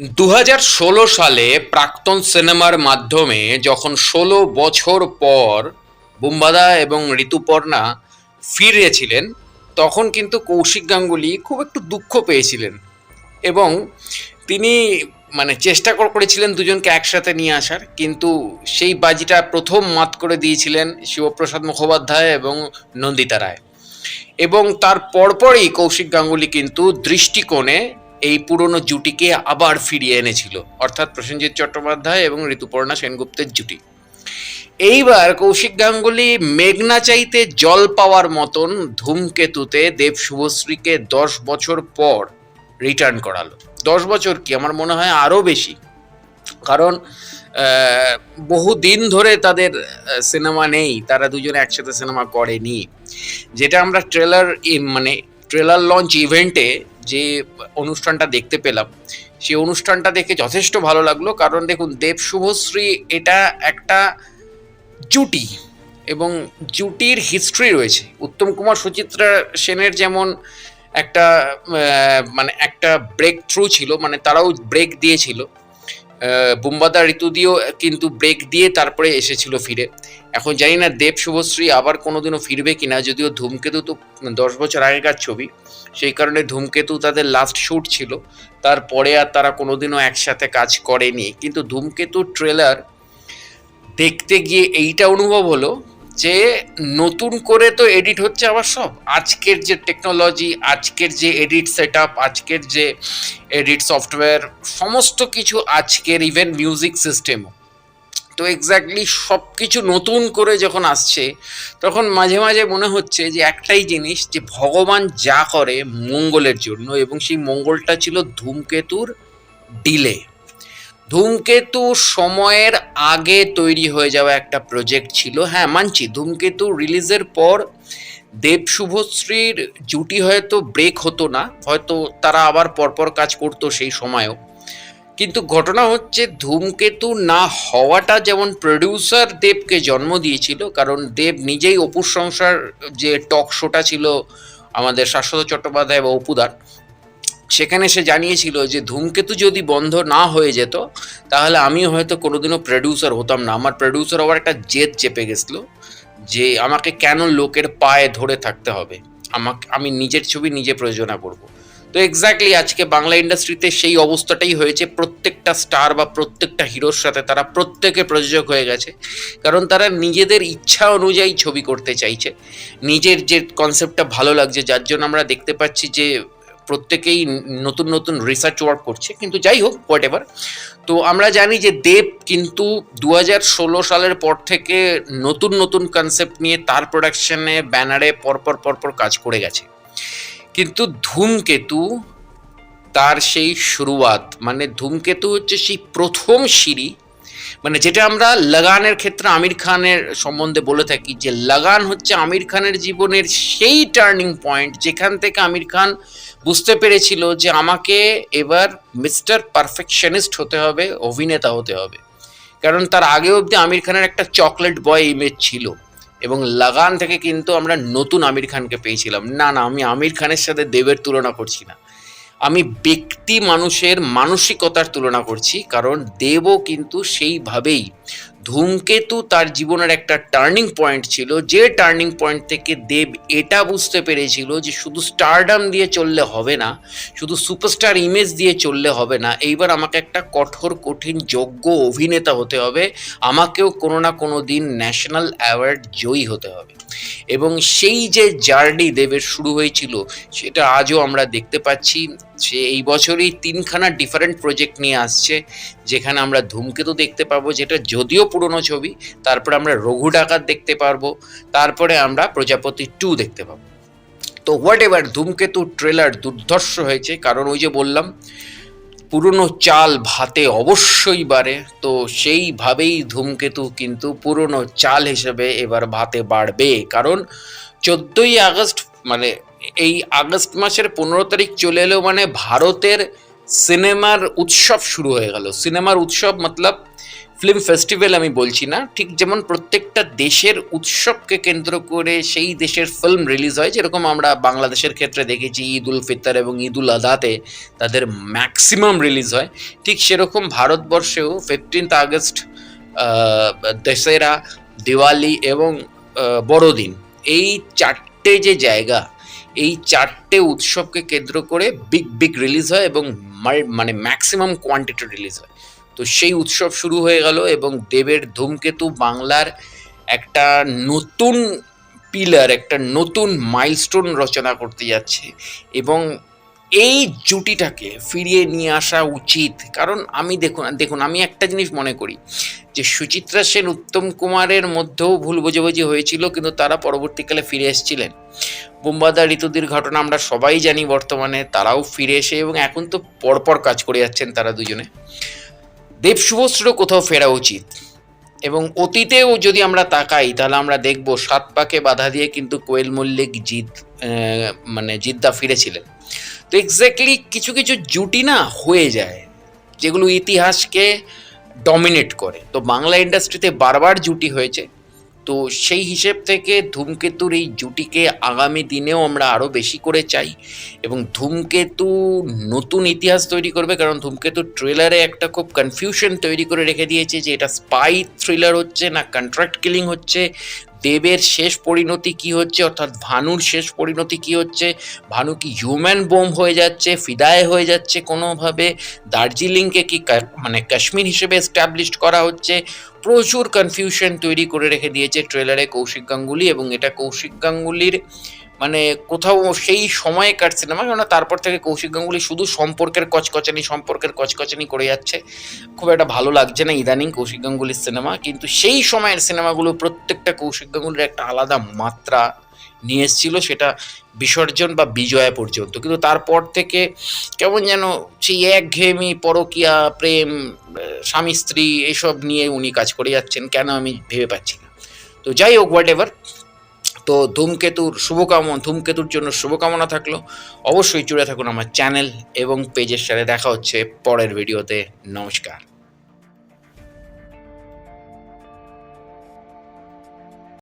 দু সালে প্রাক্তন সিনেমার মাধ্যমে যখন ষোলো বছর পর বুম্বাদা এবং ঋতুপর্ণা ফিরেছিলেন, তখন কিন্তু কৌশিক গাঙ্গুলি খুব একটু দুঃখ পেয়েছিলেন এবং তিনি মানে চেষ্টা করেছিলেন দুজনকে একসাথে নিয়ে আসার, কিন্তু সেই বাজিটা প্রথম মাত করে দিয়েছিলেন শিবপ্রসাদ মুখোপাধ্যায় এবং নন্দিতা রায়। এবং তার পরপরই কৌশিক গাঙ্গুলি কিন্তু দৃষ্টিকোণে এই পুরনো জুটিকে আবার ফিরিয়ে এনেছিল, অর্থাৎ প্রসেনজিৎ চট্টোপাধ্যায় এবং ঋতুপর্ণা সেনগুপ্তের জুটি। এইবার কৌশিক গাঙ্গুলি মেঘনা চাইতে জল পাওয়ার মতন ধূমকেতুতে দেব শুভশ্রীকে দশ বছর পর রিটার্ন করালো। দশ বছর কি? আমার মনে হয় আরও বেশি। কারণ বহু দিন ধরে তাদের সিনেমা নেই, তারা দুজনে একসাথে সিনেমা করেনি। যেটা আমরা ট্রেলার মানে ট্রেলার লঞ্চ ইভেন্টে যে অনুষ্ঠানটা দেখতে পেলাম সেই অনুষ্ঠানটা দেখে যথেষ্ট ভালো লাগল। কারণ দেখুন, দেব শুভশ্রী এটা একটা জুটি এবং জুটির হিস্ট্রি রয়েছে। উত্তম কুমার সুচিত্রা সেনের যেমন একটা মানে একটা ব্রেক থ্রু ছিল মানে তারাও ব্রেক দিয়েছিল। বুম্বাদা ঋতু দিয়েও কিন্তু ব্রেক দিয়ে তারপরে এসেছিল ফিরে। এখন জানি না, দেব শুভশ্রী আবার কোনোদিনও ফিরবে কিনা, যদিও ধূমকেতু তো দশ বছর আগেকার ছবি। সেই কারণে ধূমকেতু তাদের লাস্ট শ্যুট ছিল। তারপরে আর তারা কোনোদিনও একসাথে কাজ করেনি। কিন্তু ধূমকেতু ট্রেলার দেখতে গিয়ে এইটা অনুভব হলো যে নতুন করে তো এডিট হচ্ছে আবার সব। আজকের যে টেকনোলজি আজকের যে এডিট সেট আজকের যে এডিট সফটওয়্যার সমস্ত কিছু আজকের ইভেন মিউজিক সিস্টেমও তো এক্স্যাক্টলি সব কিছু নতুন করে যখন আসছে, তখন মাঝে মাঝে মনে হচ্ছে যে একটাই জিনিস যে ভগবান যা করে মঙ্গলের জন্য এবং সেই মঙ্গলটা ছিল ধূমকেতুর ডিলে ধূমকেতু সময়ের আগে তৈরি হয়ে যাওয়া একটা প্রজেক্ট ছিল। হ্যাঁ মানছি, ধূমকেতু রিলিজের পর দেব শুভশ্রীর জুটি হয়তো ব্রেক হতো না, হয়তো তারা আবার পরপর কাজ করতো সেই সময়ও। কিন্তু ঘটনা হচ্ছে, ধূমকেতু না হওয়াটা যেমন প্রডিউসার দেবকে জন্ম দিয়েছিল, কারণ দেব নিজেই অপুর সংসার যে টক শোটা ছিল আমাদের শাশ্বত চট্টোপাধ্যায় বা অপুদার সেখানে সে জানিয়েছিল যে ধূমকেতু যদি বন্ধ না হয়ে যেত, তাহলে আমি হয়তো কোনোদিনও প্রডিউসার হতাম না। আমার প্রডিউসার হওয়ার একটা জেদ চেপে গেছিল যে আমাকে কেন লোকের পায়ে ধরে থাকতে হবে? আমাকে, আমি নিজের ছবি নিজে প্রযোজনা করব। তো এক্স্যাক্টলি আজকে বাংলা ইন্ডাস্ট্রিতে সেই অবস্থাটাই হয়েছে। প্রত্যেকটা স্টার বা প্রত্যেকটা হিরোর সাথে তারা প্রত্যেকে প্রযোজক হয়ে গেছে। কারণ তারা নিজেদের ইচ্ছা অনুযায়ী ছবি করতে চাইছে। নিজের যে কনসেপ্টটা ভালো লাগছে, যার জন্য আমরা দেখতে পাচ্ছি যে প্রত্যেকেই নতুন নতুন রিসার্চ ওয়ার্ক করছে, কিন্তু যাই হোক হোয়াট এভার তো আমরা জানি যে দেব কিন্তু দু ষোলো সালের পর থেকে নতুন নতুন কনসেপ্ট নিয়ে তার প্রোডাকশনে ব্যানারে পরপর পরপর কাজ করে গেছে। কিন্তু ধূমকেতু তার সেই শুরুয়াত মানে ধূমকেতু হচ্ছে সেই প্রথম সিঁড়ি মানে যেটা আমরা লাগানের ক্ষেত্রে আমির খানের সম্বন্ধে বলে থাকি যে লাগান হচ্ছে আমির খানের জীবনের সেই টার্নিং পয়েন্ট যেখান থেকে আমির খান বুঝতে পেরেছিল যে আমাকে এবার মিস্টার পারফেকশনিস্ট হতে হবে, অভিনেতা হতে হবে। কারণ তার আগে অবধি আমির খানের একটা চকলেট বয় ইমেজ ছিল এবং লাগান থেকে কিন্তু আমরা নতুন আমির খানকে পেয়েছিলাম। না না, আমি আমির খানের সাথে দেবের তুলনা করছি না। আমি ব্যক্তি মানুষের মানসিকতার তুলনা করছি, কারণ দেবও কিন্তু সেইভাবেই। ধূমকেতু তার জীবনের একটা টার্নিং পয়েন্ট ছিল, যে টার্নিং পয়েন্ট থেকে দেব এটা বুঝতে পেরেছিল যে শুধু স্টারডাম দিয়ে চললে হবে না, শুধু সুপারস্টার ইমেজ দিয়ে চললে হবে না, এইবার আমাকে একটা কঠোর, কঠিন, যোগ্য অভিনেতা হতে হবে, আমাকেও কোনো না কোনো দিন ন্যাশনাল অ্যাওয়ার্ড জয়ী হতে হবে। এবং সেই যে জার্নি দেবের শুরু হয়েছিল, সেটা আজও আমরা দেখতে পাচ্ছি। সে এই বছরই তিনখানা ডিফারেন্ট প্রজেক্ট নিয়ে আসছে, যেখানে আমরা ধূমকেতু দেখতে পাবো, যেটা যদিও পুরনো ছবি, তারপরে আমরা রঘু ডাকাত দেখতে পারব, তারপরে আমরা প্রজাপতি টু দেখতে পাবো। তো হোয়াট এভার ধূমকেতু ট্রেলার দুর্ধর্ষ হয়েছে, কারণ ওই যে বললাম, পুরনো চাল ভাতে অবশ্যই বাড়ে, তো সেইভাবেই ধূমকেতু কিন্তু পুরনো চাল হিসেবে এবার ভাতে বাড়বে, কারণ চোদ্দোই আগস্ট মানে এই আগস্ট মাসের পনেরো তারিখ চলে এলো মানে ভারতের সিনেমার উৎসব শুরু হয়ে গেল। সিনেমার উৎসব মতলব ফিল্ম ফেস্টিভ্যাল আমি বলছি না, ঠিক যেমন প্রত্যেকটা দেশের উৎসবকে কেন্দ্র করে সেই দেশের ফিল্ম রিলিজ হয়, যেরকম আমরা বাংলাদেশের ক্ষেত্রে দেখেছি ঈদ উল ফিতর এবং ঈদ উল আদাতে তাদের ম্যাক্সিমাম রিলিজ হয়। ঠিক সেরকম ভারতবর্ষেও ফিফটিন্থ আগস্ট দশেরা দিওয়ালি এবং বড়দিন, এই চারটে যে জায়গা এই চারটে উৎসবকে কেন্দ্র করে বিগ বিগ রিলিজ হয় এবং মানে ম্যাক্সিমাম কোয়ান্টিটি রিলিজ হয়। তো সেই উৎসব শুরু হয়ে গেল এবং দেবের ধূমকেতু বাংলার একটা নতুন পিলার একটা নতুন মাইলস্টোন রচনা করতে যাচ্ছে এবং এই জুটিটাকে ফিরিয়ে নিয়ে আসা উচিত। কারণ আমি দেখুন দেখুন, আমি একটা জিনিস মনে করি। যে সুচিত্রা সেন উত্তম কুমারের মধ্যেও ভুল বোঝাবুঝি হয়েছিল কিন্তু তারা পরবর্তীকালে ফিরে এসেছিলেন। বোম্বাদা ঋতুদির ঘটনা আমরা সবাই জানি বর্তমানে তারাও ফিরে এসে এবং এখন তো পরপর কাজ করে যাচ্ছেন তারা দুজনে। দেব কোথাও ফেরা উচিত। এবং অতীতেও যদি আমরা তাকাই তাহলে আমরা দেখব সাত পাকে বাধা দিয়ে কিন্তু কোয়েল মল্লিক আহ, মানে জিদ্দা ফিরেছিলেন। তো এক্স্যাক্টলি কিছু কিছু জুটি না হয়ে যায় যেগুলো ইতিহাসকে ডমিনেট করে। তো বাংলা ইন্ডাস্ট্রিতে বারবার জুটি হয়েছে। তো সেই হিসেব থেকে ধূমকেতুর এই জুটিকে আগামী দিনেও আমরা আরও বেশি করে চাই এবং ধূমকেতু নতুন ইতিহাস তৈরি করবে কারণ ধূমকেতু ট্রেলারে একটা খুব কনফিউশন তৈরি করে রেখে দিয়েছে যে এটা স্পাই থ্রিলার হচ্ছে না কন্ট্রাক্ট কিলিং হচ্ছে। দেবের শেষ পরিণতি কি হচ্ছে? অর্থাৎ ভানুর শেষ পরিণতি কি হচ্ছে? ভানু কি হিউম্যান বোম হয়ে যাচ্ছে? ফিদায় হয়ে যাচ্ছে কোনোভাবে? দার্জিলিংকে কি মানে কাশ্মীর হিসেবে এস্টাবলিশড করা হচ্ছে? প্রচুর কনফিউশন তৈরি করে রেখে দিয়েছে ট্রেলারে কৌশিক গাঙ্গুলি এবং এটা কৌশিক গাঙ্গুলির মানে কোথাও সেই সময়কার সিনেমা কেননা তারপর থেকে কৌশিক গাঙ্গুলি শুধু সম্পর্কের কচকচানি সম্পর্কের কচকচানি করে যাচ্ছে। খুব একটা ভালো লাগছে না ইদানিং কৌশিক গাঙ্গুলির সিনেমা, কিন্তু সেই সময়ের সিনেমাগুলো প্রত্যেকটা কৌশিক গাঙ্গুলির একটা আলাদা মাত্রা নিয়ে এসেছিল, সেটা বিসর্জন বা বিজয়া পর্যন্ত। কিন্তু তারপর থেকে কেমন যেন সেই একঘেয়েমি, পরকিয়া, প্রেম স্বামী স্ত্রী এসব নিয়ে উনি কাজ করে যাচ্ছেন, কেন আমি ভেবে পাচ্ছি না। তো যাই হোক হোয়াট এভার তো ধূমকেতুর শুভকামনা, ধূমকেতুর জন্য শুভকামনা থাকল। অবশ্যই জুড়ে থাকুন আমার চ্যানেল এবং পেজের সাথে দেখা হচ্ছে পরের ভিডিওতে। নমস্কার।